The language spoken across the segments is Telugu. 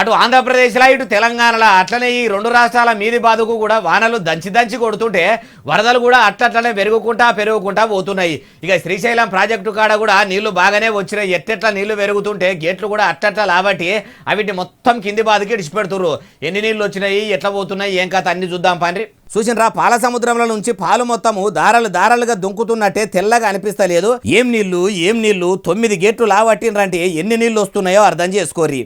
అటు ఆంధ్రప్రదేశ్లో ఇటు తెలంగాణలో అట్లనే ఈ రెండు రాష్ట్రాల మీది బాదుకు కూడా వానలు దంచి దంచి కొడుతుంటే వరదలు కూడా అట్లట్లనే పెరుగుకుంటా పెరుగుకుంటా పోతున్నాయి. ఇక శ్రీశైలం ప్రాజెక్టు కాడ కూడా నీళ్ళు బాగానే వచ్చినాయి. ఎట్టెట్ల నీళ్ళు పెరుగుతుంటే గేట్లు కూడా అట్టట్ల లాబట్టి అవిటి మొత్తం కింది బాధకి ఇడిచిపెడుతుర్రు. ఎన్ని నీళ్ళు వచ్చినాయి ఎట్లా పోతున్నాయి ఏం కథ అన్ని చూద్దాం పండ్రి. చూసినరా పాల సముద్రంలో నుంచి పాలు మొత్తము దారాలు దారాలుగా దుంకుతున్నట్టే తెల్లగా అనిపిస్తలేదు. ఏం నీళ్ళు ఏం నీళ్ళు తొమ్మిది గేట్లు లావట్టినరంటే ఎన్ని నీళ్ళు వస్తున్నాయో అర్థం చేసుకోరి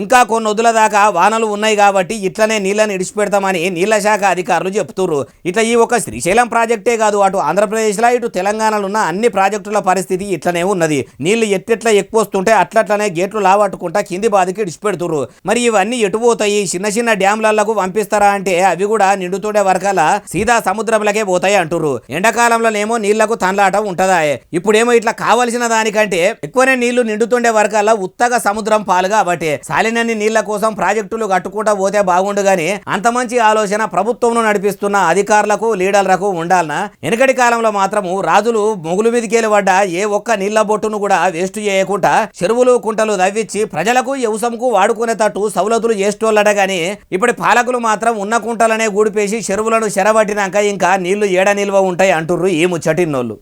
ఇంకా కొన్ని వదుల దాకా వానలు ఉన్నాయి కాబట్టి ఇట్లనే నీళ్ళను ఇడిచిపెడతామని నీళ్ళ శాఖ అధికారులు చెప్తుర్రు. ఇట్లా ఈ ఒక శ్రీశైలం ప్రాజెక్టే కాదు అటు ఆంధ్రప్రదేశ్లో ఇటు తెలంగాణలో ఉన్న అన్ని ప్రాజెక్టుల పరిస్థితి ఇట్లనే ఉన్నది. నీళ్ళు ఎట్టెట్లా ఎక్కువ వస్తుంటే అట్లట్లనే గేట్లు లావట్టుకుంటా కింది బాధకి ఇడిచిపెడుతురు మరి ఇవన్నీ ఎటు పోతాయి? చిన్న చిన్న డ్యాంలకు పంపిస్తారా అంటే అవి కూడా నిండుతుండే వరకాల సీదా సముద్రంలోకే పోతాయి అంటుర్రు. ఎండాకాలంలోనేమో నీళ్ళకు తనలాట ఉంటదా? ఇప్పుడేమో ఇట్లా కావలసిన దానికంటే ఎక్కువనే నీళ్ళు నిండుతుండే వరకాల ఉత్తగా సముద్రం పాలు కాబట్టి. సాలినన్ని నీళ్ళ కోసం ప్రాజెక్టులు కట్టుకుంటా పోతే బాగుండు గాని అంత మంచి ఆలోచన ప్రభుత్వంను నడిపిస్తున్న అధికారులకు లీడర్లకు ఉండాలనా? వెనకటి కాలంలో మాత్రము రాజులు మొగులు మీదకేలి పడ్డ ఏ ఒక్క నీళ్ళ బొట్టును కూడా వేస్ట్ చేయకుండా చెరువులు కుంటలు తవ్వించి ప్రజలకు యవసంకు వాడుకునేటట్టు సౌలతులు చేస్తోళ్ళట గాని ఇప్పటి పాలకులు మాత్రం ఉన్న కుంటలనే గూడిపేసి చెరువులను చెరబట్టినాక ఇంకా నీళ్ళు ఏడ నిల్వ ఉంటాయి అంటుర్రు ఈ ముచ్చటిన్నోళ్ళు.